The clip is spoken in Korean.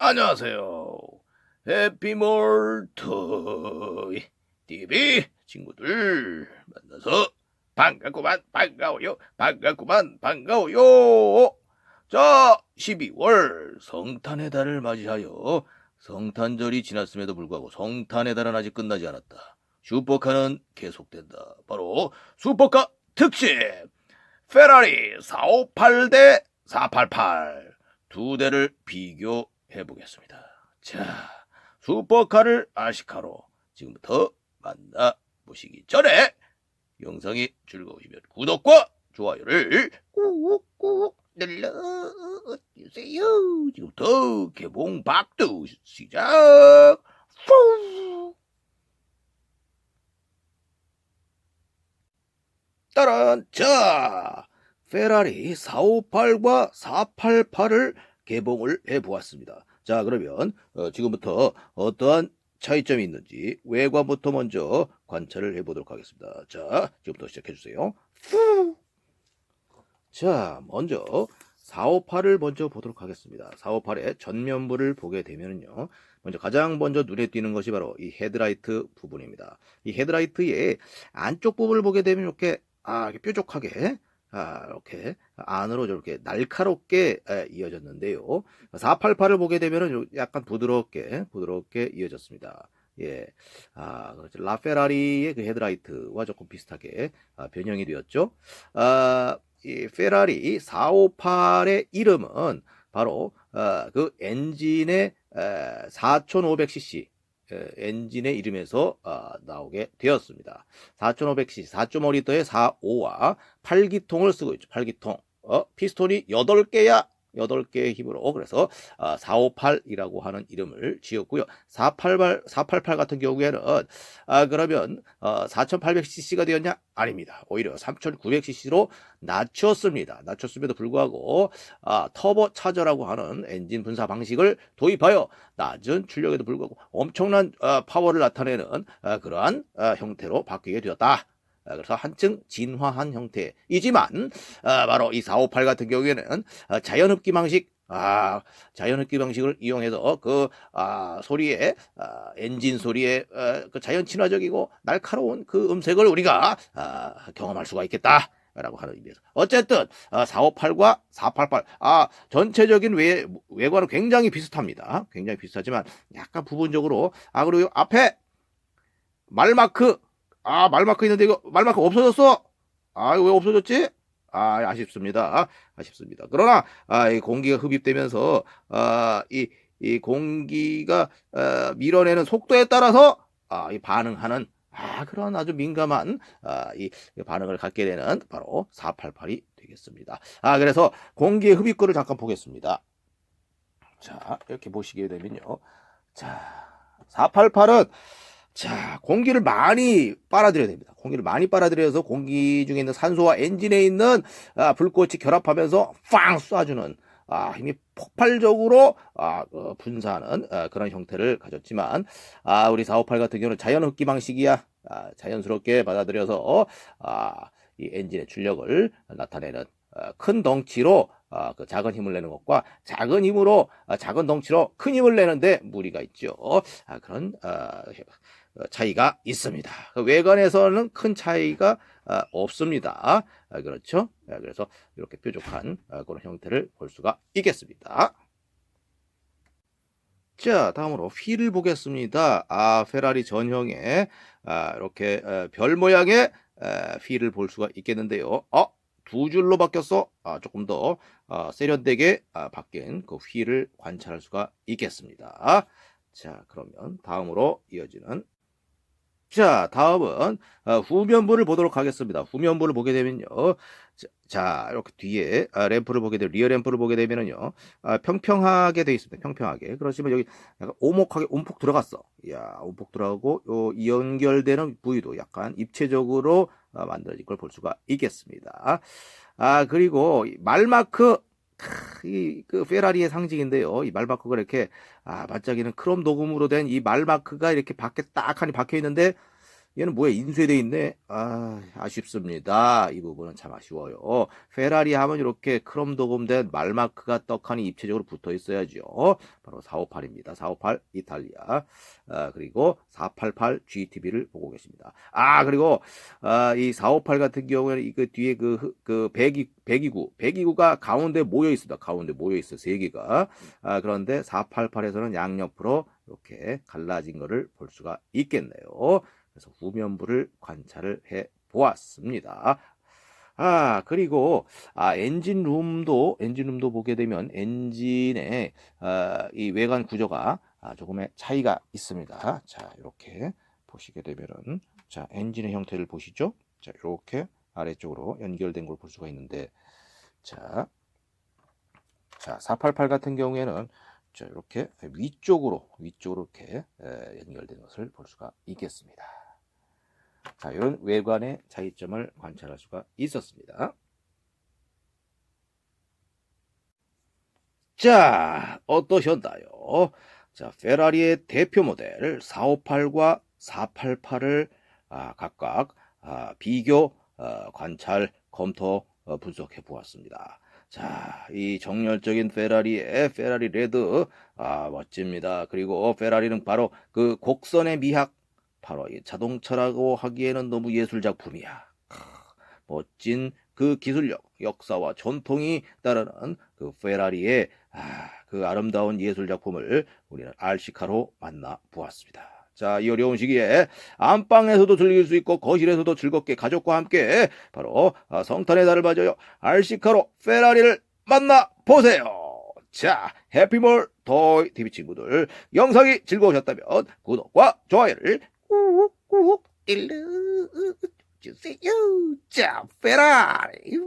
안녕하세요. 해피몰트 TV 친구들 만나서 반갑구만 반가워요 반갑구만 반가워요. 자 12월 성탄의 달을 맞이하여 성탄절이 지났음에도 불구하고 성탄의 달은 아직 끝나지 않았다. 슈퍼카는 계속된다. 바로 슈퍼카 특집 페라리 458대 488 두 대를 비교 해 보겠습니다. 자, 슈퍼카를 아시카로 지금부터 만나보시기 전에 영상이 즐거우시면 구독과 좋아요를 꾹꾹 눌러주세요. 지금부터 개봉 박두 시작! 푸! 따란 자 페라리 458과 488을 개봉을 해 보았습니다. 자 그러면 어, 지금부터 어떠한 차이점이 있는지 외관부터 먼저 관찰을 해 보도록 하겠습니다. 자 지금부터 시작해 주세요. 자 먼저 458을 먼저 보도록 하겠습니다. 458의 전면부를 보게 되면요. 먼저 가장 먼저 눈에 띄는 것이 바로 이 헤드라이트 부분입니다. 이 헤드라이트의 안쪽 부분을 보게 되면 이렇게 아, 이렇게 뾰족하게 아, 이렇게 안으로 저렇게 날카롭게 에, 이어졌는데요. 488을 보게 되면은 약간 부드럽게 부드럽게 이어졌습니다. 예, 아, 그렇죠. 라페라리의 그 헤드라이트와 조금 비슷하게 아, 변형이 되었죠. 아, 이 페라리 458의 이름은 바로 아, 그 엔진의 4500cc 에, 엔진의 이름에서 아, 나오게 되었습니다. 4500cc, 4.5리터의 45와 8기통을 쓰고 있죠. 8기통. 어, 피스톤이 8개야 8개의 힘으로 그래서 458이라고 하는 이름을 지었고요. 488, 488 같은 경우에는 아, 그러면 4800cc가 되었냐? 아닙니다. 오히려 3900cc로 낮췄습니다. 낮췄음에도 불구하고 아, 터보 차저라고 하는 엔진 분사 방식을 도입하여 낮은 출력에도 불구하고 엄청난 아, 파워를 나타내는 아, 그러한 아, 형태로 바뀌게 되었다. 아, 그래서 한층 진화한 형태이지만 아, 바로 이 458 같은 경우에는 아, 자연흡기 방식 아, 자연흡기 방식을 이용해서 그 아, 소리에 아, 엔진 소리에 아, 그 자연 친화적이고 날카로운 그 음색을 우리가 아, 경험할 수가 있겠다. 라고 하는 의미에서 어쨌든 아, 458과 488 아, 전체적인 외, 외관은 굉장히 비슷합니다. 굉장히 비슷하지만 약간 부분적으로 아 그리고 앞에 말마크 아, 말마크 있는데 이거 말마크 없어졌어? 아, 이거 왜 없어졌지? 아, 아쉽습니다. 아 쉽습니다. 그러나 아, 이 공기가 흡입되면서 아, 이, 이 공기가 아, 밀어내는 속도에 따라서 아, 이 반응하는 아, 그런 아주 민감한 아, 이 반응을 갖게 되는 바로 488이 되겠습니다. 아, 그래서 공기의 흡입구를 잠깐 보겠습니다. 자, 이렇게 보시게 되면요. 자, 488은 자, 공기를 많이 빨아들여야 됩니다. 공기를 많이 빨아들여서 공기 중에 있는 산소와 엔진에 있는 아, 불꽃이 결합하면서 빵 쏴주는 아, 힘이 폭발적으로 아, 어, 분사하는 아, 그런 형태를 가졌지만 아, 우리 458 같은 경우는 자연 흡기 방식이야. 아, 자연스럽게 받아들여서 아, 이 엔진의 출력을 나타내는 아, 큰 덩치로 아, 그 작은 힘을 내는 것과 작은 힘으로 아, 작은 덩치로 큰 힘을 내는데 무리가 있죠. 아, 그런 아, 차이가 있습니다. 그 외관에서는 큰 차이가 아, 없습니다. 아, 그렇죠? 아, 그래서 이렇게 뾰족한 아, 그런 형태를 볼 수가 있겠습니다. 자, 다음으로 휠을 보겠습니다. 아, 페라리 전형의 아, 이렇게 아, 별 모양의 아, 휠을 볼 수가 있겠는데요. 어, 두 줄로 바뀌었어. 아, 조금 더 아, 세련되게 아, 바뀐 그 휠을 관찰할 수가 있겠습니다. 자, 그러면 다음으로 이어지는 자, 다음은 어, 후면부를 보도록 하겠습니다. 후면부를 보게 되면요. 자, 자, 이렇게 뒤에 아, 램프를 보게 되면 리어 램프를 보게 되면은요. 아, 평평하게 되어 있습니다. 평평하게. 그렇지만 여기 약간 오목하게 움푹 들어갔어. 야, 움푹 들어가고 요 연결되는 부위도 약간 입체적으로 어, 만들어진 걸 볼 수가 있겠습니다. 아, 그리고 이 말마크 이, 그, 페라리의 상징인데요. 이 말마크가 이렇게, 아, 반짝이는 크롬 도금으로 된 이 말마크가 이렇게 밖에 딱하니 박혀 있는데, 얘는 뭐야 인쇄돼 있네. 아 아쉽습니다. 이 부분은 참 아쉬워요. 페라리 하면 이렇게 크롬 도금된 말마크가 떡하니 입체적으로 붙어 있어야죠. 바로 458입니다. 458 이탈리아. 아, 그리고 488 GTB를 보고 계십니다. 아 그리고 아, 이 458 같은 경우에는 이 그 뒤에 그, 흑- 그 배기 배기구 배기구가 가운데 모여 있습니다. 가운데 모여 있어 세 개가. 아, 그런데 488에서는 양옆으로 이렇게 갈라진 것을 볼 수가 있겠네요. 그래서 후면부를 관찰을 해 보았습니다. 아, 그리고, 아, 엔진룸도, 엔진룸도 보게 되면 엔진의, 아, 이 외관 구조가 아, 조금의 차이가 있습니다. 자, 이렇게 보시게 되면은, 자, 엔진의 형태를 보시죠. 자, 이렇게 아래쪽으로 연결된 걸 볼 수가 있는데, 자, 자, 488 같은 경우에는 자, 이렇게 위쪽으로, 위쪽으로 이렇게 에, 연결된 것을 볼 수가 있겠습니다. 자, 이런 외관의 차이점을 관찰할 수가 있었습니다. 자, 어떠셨나요? 자, 페라리의 대표 모델 458과 488을 아, 각각 아, 비교, 어, 관찰, 검토, 어, 분석해 보았습니다. 자, 이 정열적인 페라리의 페라리 레드, 아, 멋집니다. 그리고 페라리는 바로 그 곡선의 미학, 바로 이 자동차라고 하기에는 너무 예술 작품이야. 크, 멋진 그 기술력, 역사와 전통이 따르는 그 페라리의 아, 그 아름다운 예술 작품을 우리는 RC카로 만나 보았습니다. 자, 이 어려운 시기에 안방에서도 즐길 수 있고 거실에서도 즐겁게 가족과 함께 바로 아, 성탄의 달을 맞아요. RC카로 페라리를 만나 보세요. 자, 해피몰 토이 TV 친구들 영상이 즐거우셨다면 구독과 좋아요를 il giusto, ciao Ferrari.